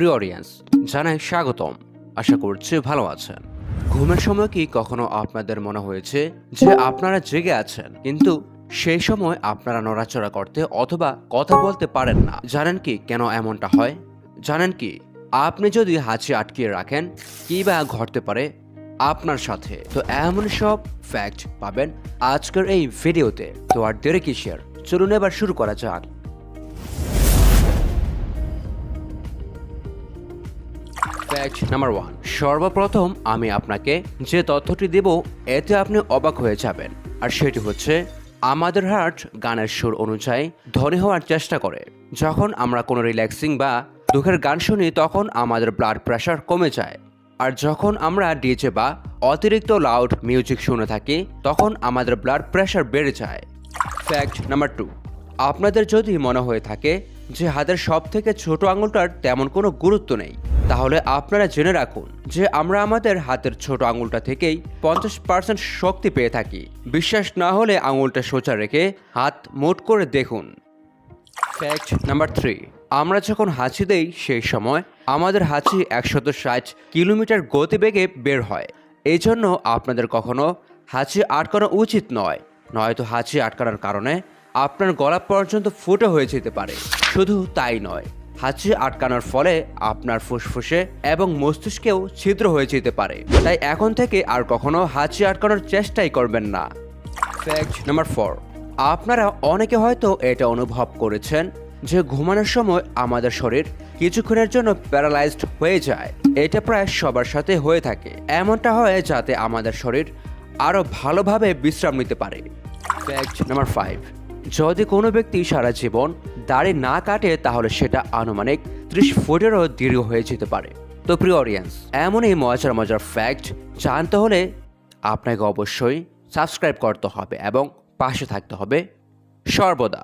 প্রিয় অডিয়েন্স জানাই স্বাগতম। আশা করছি ভালো আছেন। ঘুমের সময় কি কখনো আপনাদের মনে হয়েছে যে আপনারা জেগে আছেন, কিন্তু সেই সময় আপনারা নড়াচড়া করতে অথবা কথা বলতে পারেন না? জানেন কি কেন এমনটা হয়? জানেন কি, আপনি যদি হাঁচি আটকিয়ে রাখেন, কি বা ঘটতে পারে? আপনার সাথে। তো এমন সব ফ্যাক্ট পাবেন আজকের এই ভিডিওতে তো আর দেরি কিসের? চলুন এবার শুরু করা যাক। ফ্যাক্ট নাম্বার ওয়ান সর্বপ্রথম আমি আপনাকে যে তথ্যটি দেব, এতে আপনি অবাক হয়ে যাবেন। আর সেটি হচ্ছে, আমাদের হার্ট গানের সুর অনুযায়ী ধনী হওয়ার চেষ্টা করে। যখন আমরা কোনো রিল্যাক্সিং বা দুঃখের গান শুনি, তখন আমাদের ব্লাড প্রেশার কমে যায়। আর যখন আমরা ডিজে বা অতিরিক্ত লাউড মিউজিক শুনে থাকি, তখন আমাদের ব্লাড প্রেশার বেড়ে যায়। ফ্যাক্ট নাম্বার টু আপনাদের যদি মনে হয়ে থাকে যে হাতের সব থেকে ছোট আঙুলটার তেমন কোনো গুরুত্ব নেই। তাহলে আপনারা জেনে রাখুন যে আমরা আমাদের হাতের ছোট আঙুলটা থেকেই পঞ্চাশ পার্সেন্ট শক্তি পেয়ে থাকি। বিশ্বাস না হলে আঙুলটা সোজা রেখে হাত মোট করে দেখুন। ফ্যাক্ট নাম্বার থ্রি আমরা যখন হাঁচি দেই, সেই সময় আমাদের হাঁচি একশত ষাট কিলোমিটার গতিবেগে বের হয়। এই জন্য আপনাদের কখনো হাঁচি আটকানো উচিত নয়। নয়তো হাঁচি আটকানোর কারণে আপনার গলা পর্যন্ত ফুটো হয়ে যেতে পারে। শুধু তাই নয়, হাঁচি আটকানোর ফলে আপনার ফুসফুসে এবং মস্তিষ্কেও ছিদ্র হয়ে যেতে পারে। তাই এখন থেকে আর কখনো হাঁচি আটকানোর চেষ্টাই করবেন না। নাম্বার ফোর আপনারা অনেকে হয়তো এটা অনুভব করেছেন যে ঘুমানোর সময় আমাদের শরীর কিছুক্ষণের জন্য প্যারালাইজড হয়ে যায়। এটা প্রায় সবার সাথে হয়ে থাকে। এমনটা হয় যাতে আমাদের শরীর আরও ভালোভাবে বিশ্রাম নিতে পারে। ফ্যাক্ট নাম্বার ফাইভ যদি কোনো ব্যক্তি সারা জীবন দাড়ি না কাটে, তাহলে সেটা আনুমানিক ত্রিশ ফুটেরও দীর্ঘ হয়ে যেতে পারে। তো প্রিয় অডিয়েন্স এমনই মজার মজার ফ্যাক্ট জানতে হলে আপনাকে অবশ্যই সাবস্ক্রাইব করতে হবে এবং পাশে থাকতে হবে সর্বদা।